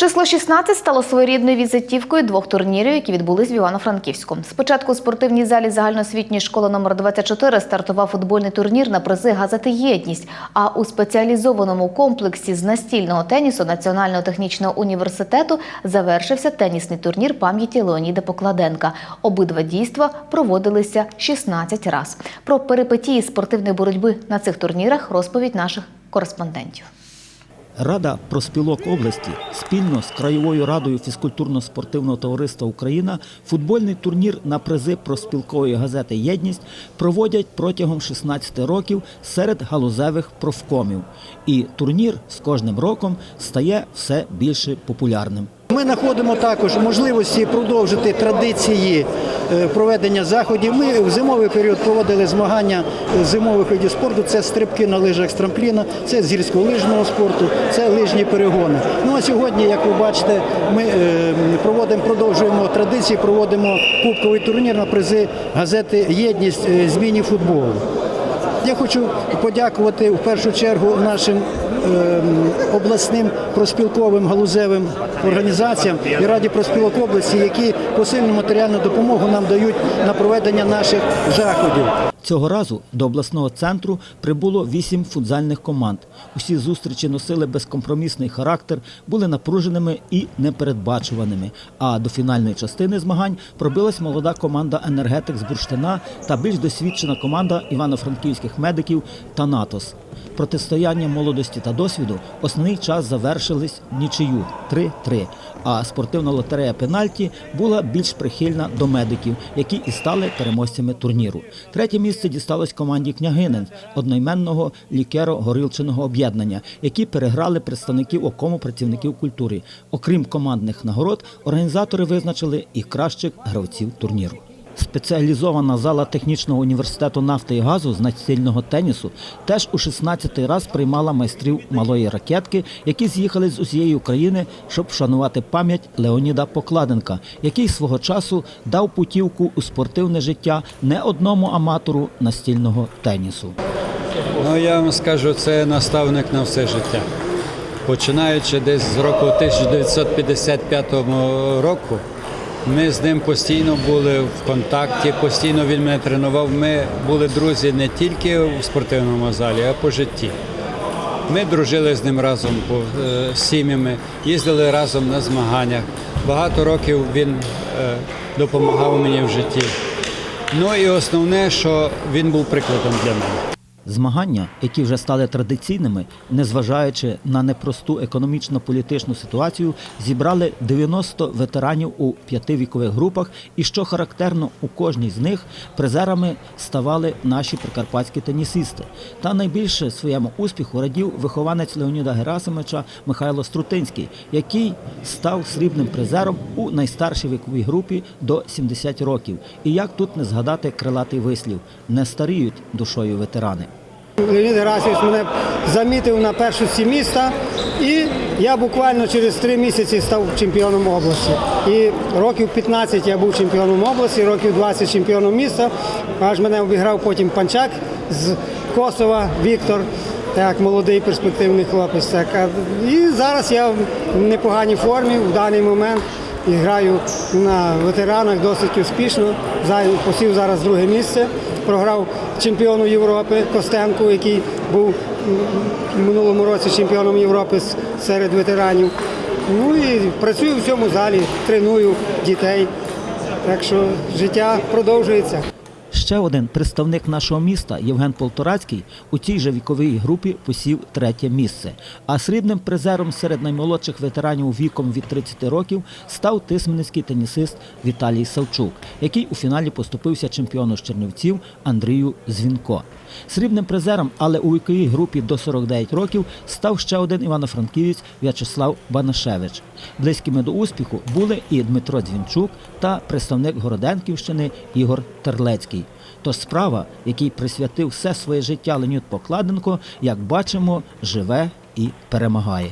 Число 16 стало своєрідною візитівкою двох турнірів, які відбулись в Івано-Франківську. Спочатку у спортивній залі загальноосвітньої школи номер 24 стартував футбольний турнір на призи газети Єдність. А у спеціалізованому комплексі з настільного тенісу Національного технічного університету завершився тенісний турнір пам'яті Леоніда Покладенка. Обидва дійства проводилися 16 раз. Про перипетії спортивної боротьби на цих турнірах розповідь наших кореспондентів. Рада проспілок області спільно з краєвою радою фізкультурно-спортивного товариства Україна футбольний турнір на призи проспілкової газети Єдність проводять протягом 16 років серед галузевих профкомів. І турнір з кожним роком стає все більше популярним. Ми знаходимо також можливості продовжити традиції е, проведення заходів. Ми в зимовий період проводили змагання зимових видів спорту. Це стрибки на лижах з трампліна, це з гірськолижного спорту, це лижні перегони. Ну а сьогодні, як ви бачите, ми е, проводимо, продовжуємо традиції, проводимо кубковий турнір на призи газети Єдність е, з міні-футболу. Я хочу подякувати в першу чергу нашим ем, обласним проспілковим галузевим організаціям і Раді проспілок області, які посильну матеріальну допомогу нам дають на проведення наших заходів. Цього разу до обласного центру прибуло вісім футзальних команд. Усі зустрічі носили безкомпромісний характер, були напруженими і непередбачуваними. А до фінальної частини змагань пробилась молода команда енергетик з Бурштина та більш досвідчена команда івано-франківських медиків Танатос. Протистояння молодості та досвіду основний час завершились нічию 3-3. А спортивна лотерея пенальті була більш прихильна до медиків, які і стали переможцями турніру. Третє місце дісталось команді княгинин одноіменного лікеро-горілчиного об'єднання, які переграли представників окому працівників культури. Окрім командних нагород, організатори визначили і кращих гравців турніру. Спеціалізована зала технічного університету нафти і газу з настільного тенісу теж у 16-й раз приймала майстрів малої ракетки, які з'їхали з усієї України, щоб вшанувати пам'ять Леоніда Покладенка, який свого часу дав путівку у спортивне життя не одному аматору настільного тенісу. Ну, я вам скажу, це наставник на все життя. Починаючи десь з року 1955 року, ми з ним постійно були в контакті, постійно він мене тренував. Ми були друзі не тільки в спортивному залі, а по житті. Ми дружили з ним разом по е, сім'ями, їздили разом на змаганнях. Багато років він е, допомагав мені в житті. Ну і основне, що він був прикладом для мене. Змагання, які вже стали традиційними, незважаючи на непросту економічно-політичну ситуацію, зібрали 90 ветеранів у п'яти вікових групах, і що характерно, у кожній з них призерами ставали наші прикарпатські тенісисти. Та найбільше своєму успіху радів вихованець Леоніда Герасимовича Михайло Струтинський, який став срібним призером у найстаршій віковій групі до 70 років. І як тут не згадати крилатий вислів не старіють душою ветерани. Леонід Герасимович мене замітив на першості міста, і я буквально через три місяці став чемпіоном області. І років 15 я був чемпіоном області, років 20 чемпіоном міста. Аж мене обіграв потім панчак з Косова Віктор. Так, молодий перспективний хлопець. Так. І зараз я в непоганій формі в даний момент і граю на ветеранах досить успішно. Посів зараз друге місце. Програв чемпіону Європи Костенку, який був в минулому році чемпіоном Європи серед ветеранів. Ну і працюю в цьому залі, треную дітей. Так що життя продовжується. Ще один представник нашого міста Євген Полторацький у цій же віковій групі посів третє місце. А срібним призером серед наймолодших ветеранів віком від 30 років став тисменницький тенісист Віталій Савчук, який у фіналі поступився чемпіону з Чернівців Андрію Звінко. Срібним призером, але у віковій групі до 49 років, став ще один івано-франківець В'ячеслав Банашевич. Близькими до успіху були і Дмитро Дзвінчук та представник Городенківщини Ігор Терлецький. Тож справа, який присвятив все своє життя Леонід Покладенко, як бачимо, живе і перемагає.